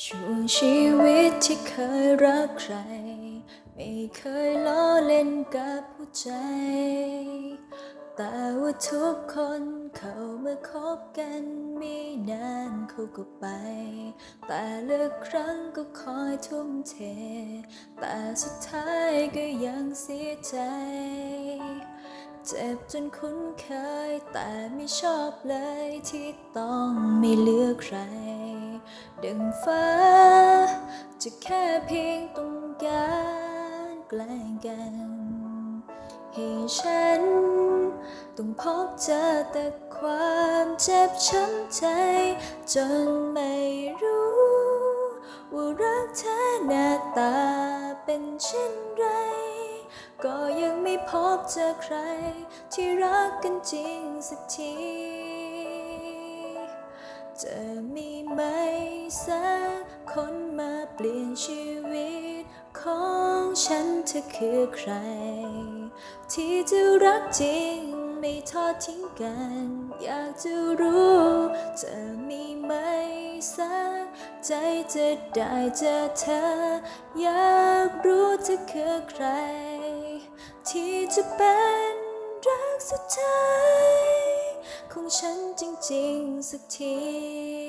ช่วงชีวิตที่เคยรักใคร ไม่เคยล้อเล่นกับหัวใจ แต่ว่าทุกคนเขามาคบกันไม่นานเขาก็ไป แต่ละครั้งก็คอยทุ่มเท แต่สุดท้ายก็ยังเสียใจ เจ็บจนคุ้นเคยแต่ไม่ชอบเลยที่ต้องไม่เลือกใคร ดังฟ้า จะแค่เพียงต้องการแกล้งกันให้ฉัน ต้องพบเจอแต่ความเจ็บช้ำใจ จนไม่รู้ ว่ารักแท้หน้าตาเป็นเช่นไร ก็ยังไม่พบเจอใคร ที่รักกันจริงสักที จะมีไหม สักคนมาเปลี่ยนชีวิต ของฉันเธอคือใคร ที่จะรักจริงไม่ทอดทิ้งกัน อยากจะรู้จะมีไหมสักใจจะได้เจอเธอ อยากรู้เธอคือใคร ที่จะเป็นรักสุดท้ายของฉันจริงๆสักที